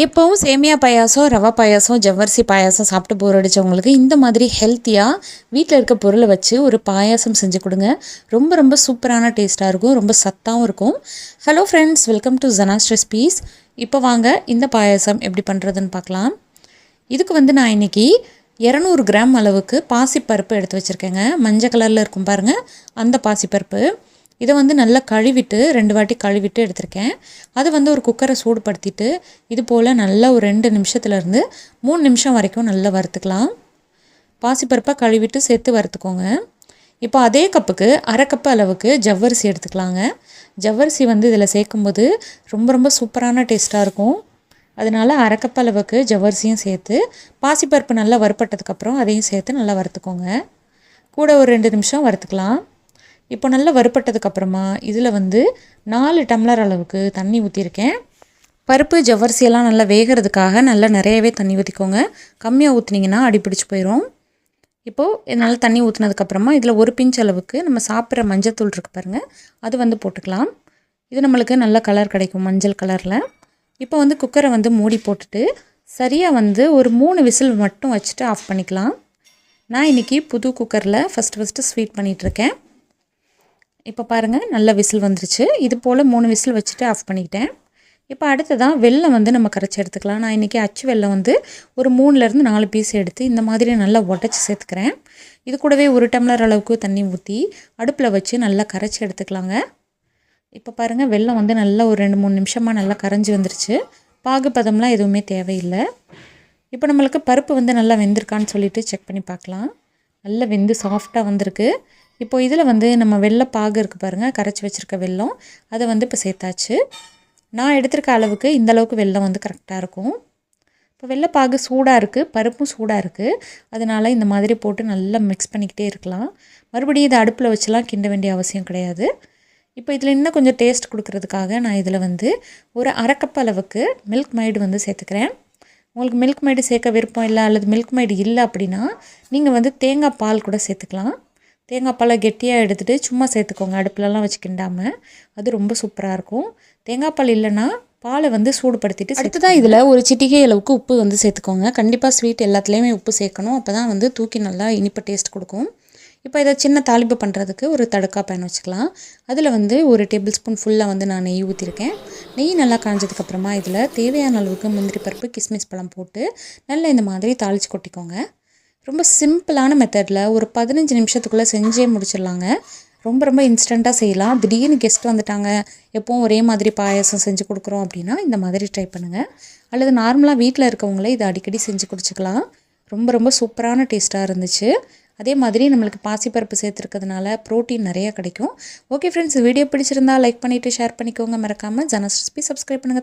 எப்போவும் சேமியா பாயாசம் ரவா பாயாசம் ஜவ்வரிசி பாயாசம் சாப்பிட்டு போர் அடித்தவங்களுக்கு இந்த மாதிரி ஹெல்த்தியாக வீட்டில் இருக்க பொருளை வச்சு ஒரு பாயாசம் செஞ்சு கொடுங்க. ரொம்ப ரொம்ப சூப்பரான டேஸ்ட்டாக இருக்கும். ரொம்ப சத்தாகவும் இருக்கும். Hello friends welcome to Jana's recipes இப்போ வாங்க இந்த பாயாசம் எப்படி பண்ணுறதுன்னு பார்க்கலாம். இதுக்கு வந்து நான் இன்றைக்கி இரநூறு கிராம் அளவுக்கு பாசிப்பருப்பு எடுத்து வச்சுருக்கேங்க. மஞ்சள் கலரில் இருக்கும் பாருங்கள் அந்த பாசிப்பருப்பு. இதை வந்து நல்லா கழுவிட்டு ரெண்டு வாட்டி கழுவிட்டு எடுத்திருக்கேன். அது வந்து ஒரு குக்கரை சூடுபடுத்திட்டு இது போல் நல்லா ஒரு ரெண்டு நிமிஷத்துலேருந்து மூணு நிமிஷம் வரைக்கும் நல்லா வறுத்துக்கலாம். பாசிப்பருப்பை கழுவிட்டு சேர்த்து வறுத்துக்கோங்க. இப்போ அதே கப்புக்கு அரை கப்பு அளவுக்கு ஜவ்வரிசி எடுத்துக்கலாங்க. ஜவ்வரிசி வந்து இதில் சேர்க்கும்போது ரொம்ப ரொம்ப சூப்பரான டேஸ்ட்டாக இருக்கும். அதனால் அரை கப் அளவுக்கு ஜவ்வரிசியும் சேர்த்து பாசிப்பருப்பு நல்லா வறுப்பட்டதுக்கப்புறம் அதையும் சேர்த்து நல்லா வறுத்துக்கோங்க. கூட ஒரு ரெண்டு நிமிஷம் வறுத்துக்கலாம். இப்போ நல்லா வறுப்பட்டதுக்கப்புறமா இதில் வந்து நாலு டம்ளர் அளவுக்கு தண்ணி ஊற்றிருக்கேன் பருப்பு ஜவ்வரிசியெல்லாம் நல்லா வேகிறதுக்காக நல்லா நிறையவே தண்ணி ஊற்றிக்கோங்க கம்மியாக ஊற்றுனீங்கன்னா அடிப்பிடிச்சு போயிடும் இப்போது நல்லா தண்ணி ஊற்றுனதுக்கப்புறமா இதில் ஒரு பிஞ்ச் அளவுக்கு நம்ம சாப்பிட்ற மஞ்சத்தூள் இருக்குது பாருங்கள் அது வந்து போட்டுக்கலாம். இது நம்மளுக்கு நல்ல கலர் கிடைக்கும் மஞ்சள் கலரில். இப்போ வந்து குக்கரை வந்து மூடி போட்டுட்டு சரியாக வந்து ஒரு மூணு விசில் மட்டும் வச்சுட்டு ஆஃப் பண்ணிக்கலாம். நான் இன்றைக்கி புது குக்கரில் ஃபஸ்ட்டு ஃபஸ்ட்டு ஸ்வீட் பண்ணிகிட்ருக்கேன் இப்போ பாருங்கள் நல்ல விசில் வந்துருச்சு. இது போல் மூணு விசில் வச்சுட்டு ஆஃப் பண்ணிக்கிட்டேன் இப்போ அடுத்ததான் வெள்ளம் வந்து நம்ம கரைச்சி எடுத்துக்கலாம். நான் இன்றைக்கி அச்சு வெல்லம் வந்து ஒரு மூணுலேருந்து நாலு பீஸ் எடுத்து இந்த மாதிரி நல்லா உடச்சி சேர்த்துக்கிறேன். இது கூடவே ஒரு டம்ளர் அளவுக்கு தண்ணி ஊற்றி அடுப்பில் வச்சு நல்லா கரைச்சி எடுத்துக்கலாங்க. இப்போ பாருங்கள் வெள்ளம் வந்து நல்லா ஒரு ரெண்டு மூணு நிமிஷமாக நல்லா கரைஞ்சி வந்துருச்சு. பாகுபதம்லாம் எதுவுமே தேவையில்லை. இப்போ நம்மளுக்கு பருப்பு வந்து நல்லா வெந்திருக்கான்னு சொல்லிட்டு செக் பண்ணி பார்க்கலாம். நல்லா வெந்து சாஃப்டாக வந்திருக்கு. இப்போ இதில் வந்து நம்ம வெள்ளை பாகு இருக்குது பாருங்கள் கரைச்சி வச்சுருக்க வெல்லம் அதை வந்து இப்போ சேர்த்தாச்சு. நான் எடுத்திருக்க அளவுக்கு இந்த அளவுக்கு வெள்ளம் வந்து கரெக்டாக இருக்கும். இப்போ வெள்ளைப்பாகு சூடாக இருக்குது பருப்பும் சூடாக இருக்குது அதனால் இந்த மாதிரி போட்டு நல்லா மிக்ஸ் பண்ணிக்கிட்டே இருக்கலாம். மறுபடியும் இதை அடுப்பில் வச்சுலாம் கிண்ட வேண்டிய அவசியம் கிடையாது. இப்போ இதில் இன்னும் கொஞ்சம் டேஸ்ட் கொடுக்கறதுக்காக நான் இதில் வந்து ஒரு அரைக்கப் அளவுக்கு மில்க் மைடு வந்து சேர்த்துக்கிறேன். உங்களுக்கு மில்க் மைடு சேர்க்க விருப்பம் இல்லை அல்லது மில்க் மைடு இல்லை அப்படின்னா நீங்கள் வந்து தேங்காய் பால் கூட சேர்த்துக்கலாம். தேங்காய் பாலை கெட்டியாக எடுத்துகிட்டு சும்மா சேர்த்துக்கோங்க. அடுப்புலலாம் வச்சு கிண்டாமல் அது ரொம்ப சூப்பராக இருக்கும். தேங்காய் பால் இல்லைன்னா பாலை வந்து சூடுபடுத்திட்டு அடுத்ததான் இதில் ஒரு சிட்டிகை அளவுக்கு உப்பு வந்து சேர்த்துக்கோங்க. கண்டிப்பாக ஸ்வீட் எல்லாத்துலேயுமே உப்பு சேர்க்கணும். அப்போ தான் வந்து தூக்கி நல்லா இனிப்பு டேஸ்ட் கொடுக்கும். இப்போ இதை சின்ன தாளிப்பு பண்ணுறதுக்கு ஒரு தடுக்கா பேன் வச்சுக்கலாம். அதில் வந்து ஒரு டேபிள் ஸ்பூன் ஃபுல்லாக வந்து நான் நெய் ஊற்றிருக்கேன் நெய் நல்லா காஞ்சதுக்கப்புறமா இதில் தேவையான அளவுக்கு முந்திரி பருப்பு கிஸ்மிஸ் பழம் போட்டு நல்லா இந்த மாதிரி தாளித்து கொட்டிக்கோங்க. ரொம்ப சிம்பிளான மெத்தடில் ஒரு பதினஞ்சு நிமிஷத்துக்குள்ளே செஞ்சே முடிச்சிடலாங்க. ரொம்ப ரொம்ப இன்ஸ்டண்ட்டாக செய்யலாம். திடீர்னு கெஸ்ட் வந்துட்டாங்க. எப்போவும் ஒரே மாதிரி பாயாசம் செஞ்சு கொடுக்குறோம் அப்படின்னா இந்த மாதிரி ட்ரை பண்ணுங்கள் அல்லது நார்மலாக வீட்டில் இருக்கவங்களே இதை அடிக்கடி செஞ்சு குடிச்சிக்கலாம். ரொம்ப ரொம்ப சூப்பரான டேஸ்ட்டாக இருந்துச்சு. அதே மாதிரி நம்மளுக்கு பாசிப்பருப்பு சேர்த்துருக்கிறதுனால ப்ரோட்டீன் நிறைய கிடைக்கும். ஓகே ஃப்ரெண்ட்ஸ் வீடியோ பிடிச்சிருந்தா லைக் பண்ணிவிட்டு ஷேர் பண்ணிக்கோங்க. மறக்காமல் ஜனஸ் ரெசிபி சப்ஸ்கிரைப் பண்ணுங்கள்